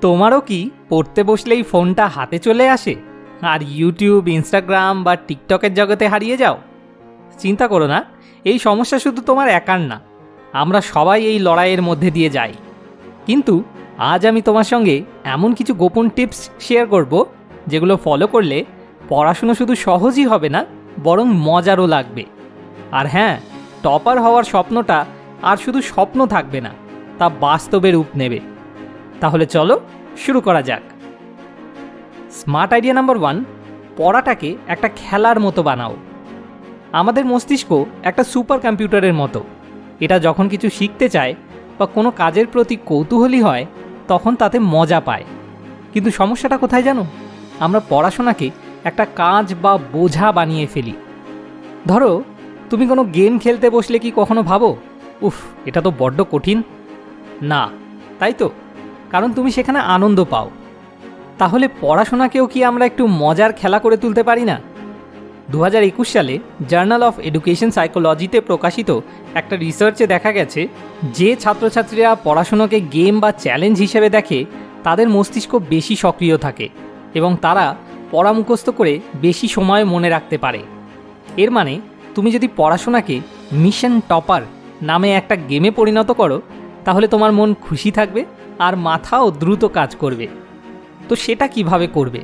তোমারও কি পড়তে বসলেই ফোনটা হাতে চলে আসে? আর ইউটিউব ইনস্টাগ্রাম বা টিকটকের জগতে হারিয়ে যাও? চিন্তা করো না, এই সমস্যা শুধু তোমার একার না, আমরা সবাই এই লড়াইয়ের মধ্যে দিয়ে যাই। কিন্তু আজ আমি তোমার সঙ্গে এমন কিছু গোপন টিপস শেয়ার করব, যেগুলো ফলো করলে পড়াশুনো শুধু সহজই হবে না, বরং মজারও লাগবে। আর হ্যাঁ টপার হওয়ার স্বপ্নটা আর শুধু স্বপ্ন থাকবে না, তা বাস্তবে রূপ নেবে। তাহলে চলো শুরু করা যাক। স্মার্ট আইডিয়া নাম্বার ওয়ান পড়াটাকে একটা খেলার মতো বানাও। আমাদের মস্তিষ্ক একটা সুপার কম্পিউটারের মতো। এটা যখন কিছু শিখতে চায় বা কোনো কাজের প্রতি কৌতূহলী হয়, তখন তাতে মজা পায়। কিন্তু সমস্যাটা কোথায় জানো? আমরা পড়াশোনাকে একটা কাজ বা বোঝা বানিয়ে ফেলি। ধরো, তুমি কোনো গেম খেলতে বসলে কি কখনো ভাবো, উফ, এটা তো বড্ড কঠিন না, তাই তো? কারণ তুমি সেখানে আনন্দ পাও। তাহলে পড়াশোনাকেও কি আমরা একটু মজার খেলা করে তুলতে পারি না? দু হাজার একুশ সালে জার্নাল অফ এডুকেশন সাইকোলজিতে প্রকাশিত একটা রিসার্চে দেখা গেছে, যে ছাত্রছাত্রীরা পড়াশোনাকে গেম বা চ্যালেঞ্জ হিসেবে দেখে, তাদের মস্তিষ্ক বেশি সক্রিয় থাকে এবং তারা পড়া মুখস্থ করে বেশি সময় মনে রাখতে পারে। এর মানে তুমি যদি পড়াশোনাকে মিশন টপার নামে একটা গেমে পরিণত করো, তাহলে তোমার মন খুশি থাকবে? আর মাথাও দ্রুত কাজ করবে। তো সেটা কীভাবে করবে?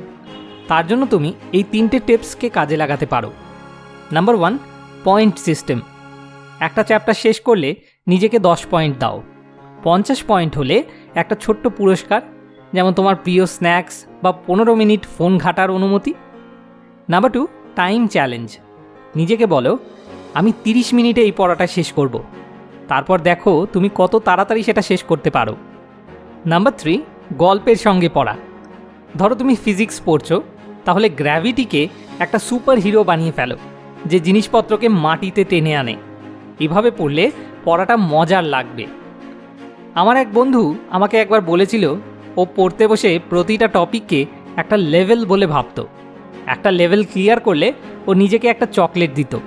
তার জন্য তুমি এই তিনটে টিপসকে কাজে লাগাতে পারো। Number one, point system. একটা চ্যাপ্টার শেষ করলে নিজেকে দশ পয়েন্ট দাও। পঞ্চাশ পয়েন্ট হলে একটা ছোট্ট পুরস্কার, যেমন তোমার প্রিয় স্ন্যাক্স বা পনেরো মিনিট ফোন ঘাটার অনুমতি। Number two, time challenge. নিজেকে বলো, আমি তিরিশ মিনিটে এই পড়াটা শেষ করব। তারপর দেখো তুমি কত তাড়াতাড়ি সেটা শেষ করতে পারো। নাম্বার থ্রি গল্পের সঙ্গে পড়া। ধরো তুমি ফিজিক্স পড়ছো, তাহলে গ্র্যাভিটিকে একটা সুপার হিরো বানিয়ে ফেলো, যে জিনিসপত্রকে মাটিতে টেনে আনে। এভাবে পড়লে পড়াটা মজার লাগবে। আমার এক বন্ধু আমাকে একবার বলেছিল, ও পড়তে বসে প্রতিটা টপিককে একটা লেভেল বলে ভাবতো। একটা লেভেল ক্লিয়ার করলে ও নিজেকে একটা চকলেট দিত।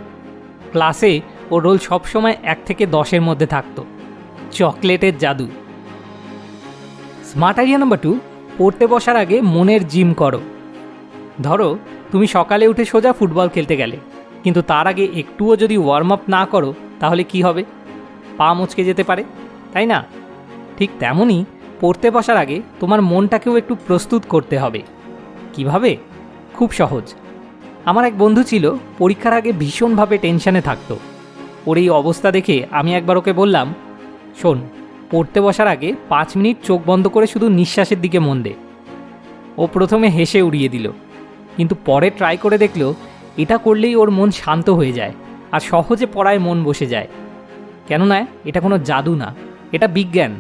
ক্লাসে ও রোল সবসময় এক থেকে দশের মধ্যে থাকতো। চকলেটের জাদু। স্মার্ট আইডিয়া নাম্বার টু পড়তে বসার আগে মনের জিম করো। ধরো, তুমি সকালে উঠে সোজা ফুটবল খেলতে গেলে, কিন্তু তার আগে একটুও যদি ওয়ার্ম আপ না করো, তাহলে কি হবে? পা মুচকে যেতে পারে, তাই না? ঠিক তেমনই পড়তে বসার আগে তোমার মনটাকেও একটু প্রস্তুত করতে হবে। কীভাবে? খুব সহজ। আমার এক বন্ধু ছিল, পরীক্ষার আগে ভীষণভাবে টেনশনে থাকতো। ওর এই অবস্থা দেখে আমি একবার ওকে বললাম, শোন পড়তে বসার আগে পাঁচ মিনিট চোখ বন্ধ করে শুধু নিঃশ্বাসের দিকে মন দে। ও প্রথমে হেসে উড়িয়ে দিল, কিন্তু পরে ট্রাই করে দেখল এটা করলেই ওর মন শান্ত হয়ে যায় আর সহজে পড়ায় মন বসে যায়। কেননা এটা কোনো জাদু না, এটা বিজ্ঞান।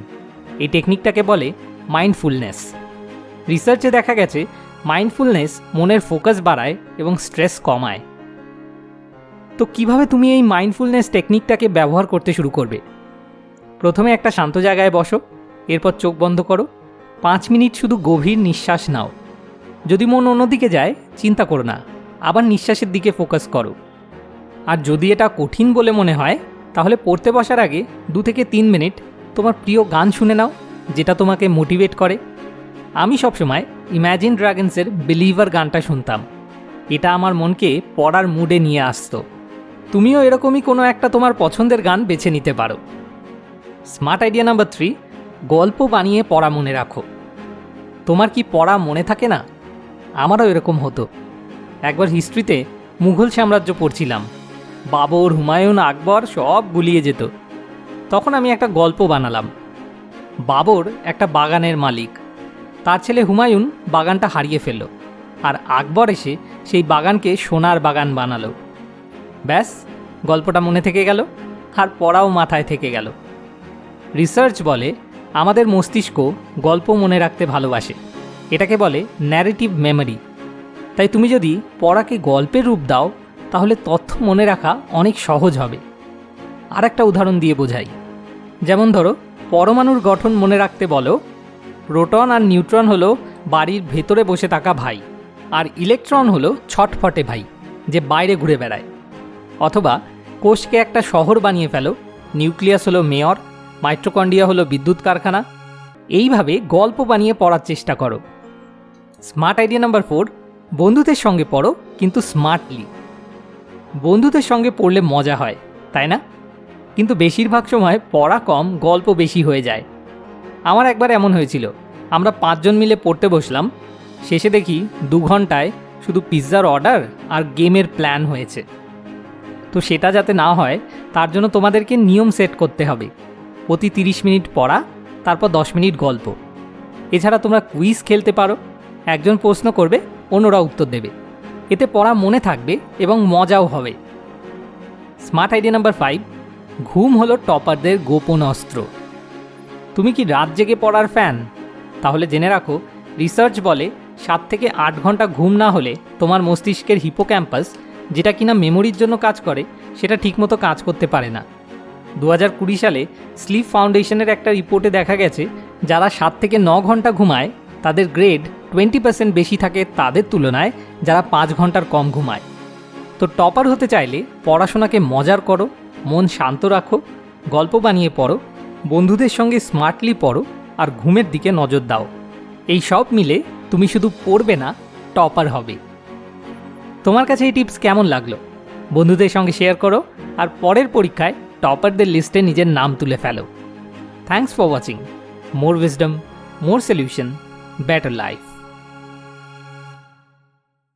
এই টেকনিকটাকে বলে মাইন্ডফুলনেস রিসার্চে দেখা গেছে মাইন্ডফুলনেস মনের ফোকাস বাড়ায় এবং স্ট্রেস কমায়। তো কীভাবে তুমি এই মাইন্ডফুলনেস টেকনিকটাকে ব্যবহার করতে শুরু করবে? প্রথমে একটা শান্ত জায়গায় বসো, এরপর চোখ বন্ধ করো। পাঁচ মিনিট শুধু গভীর নিঃশ্বাস নাও। যদি মন অন্যদিকে যায়, চিন্তা করো না, আবার নিঃশ্বাসের দিকে ফোকাস করো। আর যদি এটা কঠিন বলে মনে হয়, তাহলে পড়তে বসার আগে দু থেকে তিন মিনিট তোমার প্রিয় গান শুনে নাও, যেটা তোমাকে মোটিভেট করে। আমি সবসময় ইম্যাজিন ড্রাগনসের বিলিভার গানটা শুনতাম। এটা আমার মনকে পড়ার মুডে নিয়ে আসতো। তুমিও এরকমই কোনো একটা তোমার পছন্দের গান বেছে নিতে পারো। স্মার্ট আইডিয়া নাম্বার থ্রি, গল্প বানিয়ে পড়া মনে রাখো। তোমার কি পড়া মনে থাকে না? আমারও এরকম হতো। একবার হিস্ট্রিতে মুঘল সাম্রাজ্য পড়ছিলাম। বাবর, হুমায়ুন, আকবর সব গুলিয়ে যেত। তখন আমি একটা গল্প বানালাম। বাবর একটা বাগানের মালিক। তার ছেলে হুমায়ুন বাগানটা হারিয়ে ফেলল আর আকবর এসে সেই বাগানকে সোনার বাগান বানালো। ব্যাস, গল্পটা মনে থেকে গেল আর পড়াও মাথায় থেকে গেল। রিসার্চ বলে আমাদের মস্তিষ্ক গল্প মনে রাখতে ভালোবাসে। এটাকে বলে ন্যারেটিভ মেমোরি তাই তুমি যদি পড়াকে গল্পের রূপ দাও, তাহলে তথ্য মনে রাখা অনেক সহজ হবে। আর একটা উদাহরণ দিয়ে বোঝাই। যেমন ধরো, পরমাণুর গঠন মনে রাখতে বলো, প্রোটন আর নিউট্রন হলো বাড়ির ভেতরে বসে থাকা ভাই, আর ইলেকট্রন হলো ছটফটে ভাই, যে বাইরে ঘুরে বেড়ায়। অথবা কোষকে একটা শহর বানিয়ে ফেলো, নিউক্লিয়াস হলো মেয়র মাইট্রোকন্ডিয়া হলো বিদ্যুৎ কারখানা। এইভাবে গল্প বানিয়ে পড়ার চেষ্টা করো। স্মার্ট আইডিয়া নাম্বার ফোর, বন্ধুদের সঙ্গে পড়ো, কিন্তু স্মার্টলি। বন্ধুদের সঙ্গে পড়লে মজা হয়, তাই না? কিন্তু বেশিরভাগ সময় পড়া কম, গল্প বেশি হয়ে যায়। আমার একবার এমন হয়েছিল, আমরা পাঁচজন মিলে পড়তে বসলাম, শেষে দেখি দু ঘন্টায় শুধু পিৎজার অর্ডার আর গেমের প্ল্যান হয়েছে। তো সেটা যাতে না হয়, তার জন্য তোমাদেরকে নিয়ম সেট করতে হবে। প্রতি তিরিশ মিনিট পড়া, তারপর দশ মিনিট গল্প। এছাড়া তোমরা কুইজ খেলতে পারো। একজন প্রশ্ন করবে অন্যরা উত্তর দেবে। এতে পড়া মনে থাকবে এবং মজাও হবে। স্মার্ট আইডিয়া নাম্বার ফাইভ, ঘুম হলো টপারদের গোপন অস্ত্র। তুমি কি রাত জেগে পড়ার ফ্যান? তাহলে জেনে রাখো, রিসার্চ বলে সাত থেকে আট ঘণ্টা ঘুম না হলে তোমার মস্তিষ্কের হিপোক্যাম্পাস, যেটা কিনা মেমোরির জন্য কাজ করে, সেটা ঠিকমতো কাজ করতে পারে না। দু সালে স্লিপ ফাউন্ডেশনের একটা রিপোর্টে দেখা গেছে, যারা সাত থেকে ন ঘণ্টা ঘুমায়, তাদের গ্রেড টোয়েন্টি পার্সেন্ট বেশি থাকে তাদের তুলনায় যারা পাঁচ ঘণ্টার কম ঘুমায়। তো টপার হতে চাইলে পড়াশোনাকে মজার করো, মন শান্ত রাখো, গল্প বানিয়ে পড়ো, বন্ধুদের সঙ্গে স্মার্টলি পড়ো আর ঘুমের দিকে নজর দাও। এই সব মিলে তুমি শুধু পড়বে না, টপার হবে। তোমার কাছে এই টিপস কেমন লাগল? বন্ধুদের সঙ্গে শেয়ার করো আর পরের পরীক্ষায় টপারদের লিস্টে নিজের নাম তুলে ফেলো। Thanks for watching more wisdom more solution better life